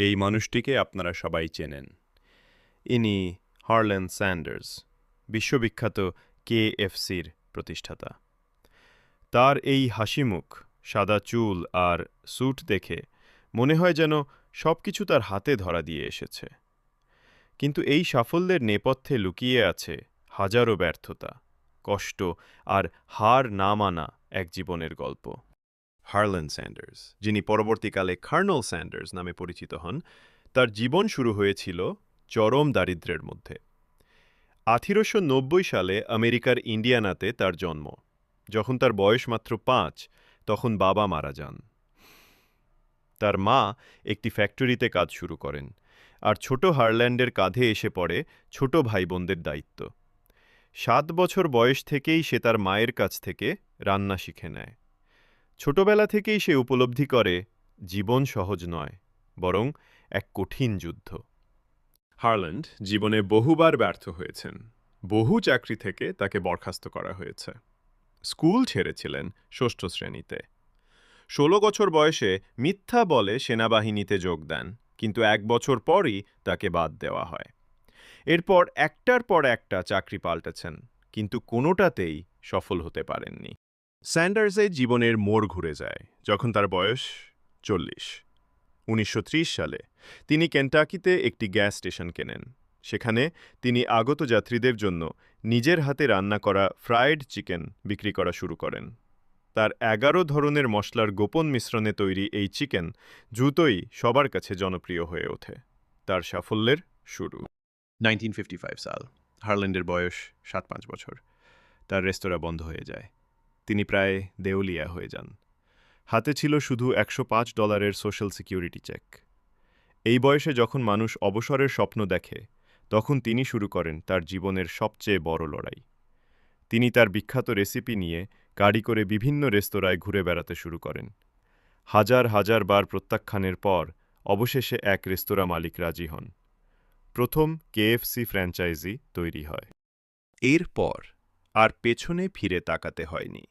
এই মানুষটিকে আপনারা সবাই চেনেন। ইনি হার্লেন স্যান্ডার্স, বিশ্ববিখ্যাত কে কেএফসির প্রতিষ্ঠাতা। তার এই হাসিমুখ, সাদা চুল আর স্যুট দেখে মনে হয় যেন সব কিছু তার হাতে ধরা দিয়ে এসেছে। কিন্তু এই সাফল্যের নেপথ্যে লুকিয়ে আছে হাজারো ব্যর্থতা, কষ্ট আর হার না মানা এক জীবনের গল্প। হার্লেন স্যান্ডার্স, যিনি পরবর্তীকালে কার্নল স্যান্ডার্স নামে পরিচিত হন, তার জীবন শুরু হয়েছিল চরম দারিদ্র্যের মধ্যে। আঠেরোশো নব্বই সালে আমেরিকার ইন্ডিয়ানাতে তার জন্ম। যখন তার বয়স মাত্র পাঁচ, তখন বাবা মারা যান। তার মা একটি ফ্যাক্টরিতে কাজ শুরু করেন, আর ছোট হারল্যান্ডের কাঁধে এসে পড়ে ছোট ভাই বোনদের দায়িত্ব। সাত বছর বয়স থেকেই সে তার মায়ের কাছ থেকে রান্না শিখে নেয়। ছোটবেলা থেকেই সে উপলব্ধি করে, জীবন সহজ নয়, বরং এক কঠিন যুদ্ধ। হারল্যান্ড জীবনে বহুবার ব্যর্থ হয়েছেন। বহু চাকরি থেকে তাকে বরখাস্ত করা হয়েছে। স্কুল ছেড়েছিলেন ষষ্ঠ শ্রেণীতে। ষোলো বছর বয়সে মিথ্যা বলে সেনাবাহিনীতে যোগ দেন, কিন্তু এক বছর পরই তাকে বাদ দেওয়া হয়। এরপর একটার পর একটা চাকরি পাল্টেছেন, কিন্তু কোনোটাতেই সফল হতে পারেননি। স্যান্ডার্সের জীবনের মোড় ঘুরে যায় যখন তার বয়স চল্লিশ। উনিশশো সালে তিনি কেন্টাকিতে একটি গ্যাস স্টেশন কেনেন। সেখানে তিনি আগত যাত্রীদের জন্য নিজের হাতে রান্না করা ফ্রায়েড চিকেন বিক্রি করা শুরু করেন। তার এগারো ধরনের মশলার গোপন মিশ্রণে তৈরি এই চিকেন দ্রুতই সবার কাছে জনপ্রিয় হয়ে ওঠে। তার সাফল্যের শুরু। 1955 সাল, হারল্যান্ডের বয়স সাত পাঁচ বছর। তার রেস্তোরাঁ বন্ধ হয়ে যায়। তিনি প্রায় দেউলিয়া হয়ে যান। হাতে ছিল শুধু একশো পাঁচ ডলারের সোশ্যাল সিকিউরিটি চেক এই বয়সে যখন মানুষ অবসরের স্বপ্ন দেখে, তখন তিনি শুরু করেন তার জীবনের সবচেয়ে বড় লড়াই। তিনি তার বিখ্যাত রেসিপি নিয়ে গাড়ি করে বিভিন্ন রেস্তোরাঁয় ঘুরে বেড়াতে শুরু করেন। হাজার হাজার বার প্রত্যাখ্যানের পর অবশেষে এক রেস্তোরাঁ মালিক রাজি হন। প্রথম কেএফসি ফ্র্যাঞ্চাইজি তৈরি হয়। এরপর আর পেছনে ফিরে তাকাতে হয়নি।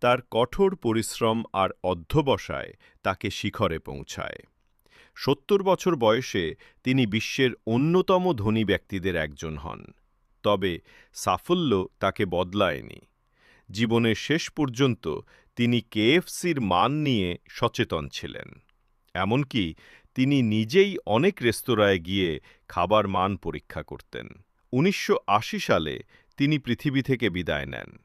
তার কঠোর পরিশ্রম আর অধ্যবসায় তাকে শিখরে পৌঁছায়। সত্তর বছর বয়সে তিনি বিশ্বের অন্যতম ধনী ব্যক্তিদের একজন হন। তবে সাফল্য তাকে বদলায়নি। জীবনের শেষ পর্যন্ত তিনি কেএফসির মান নিয়ে সচেতন ছিলেন। এমনকি তিনি নিজেই অনেক রেস্তোরাঁয় গিয়ে খাবার মান পরীক্ষা করতেন। উনিশশো আশি সালে তিনি পৃথিবী থেকে বিদায় নেন।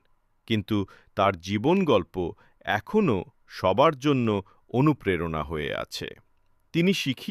কিন্তু তার জীবন গল্প এখনও সবার জন্য অনুপ্রেরণা হয়ে আছে। তিনি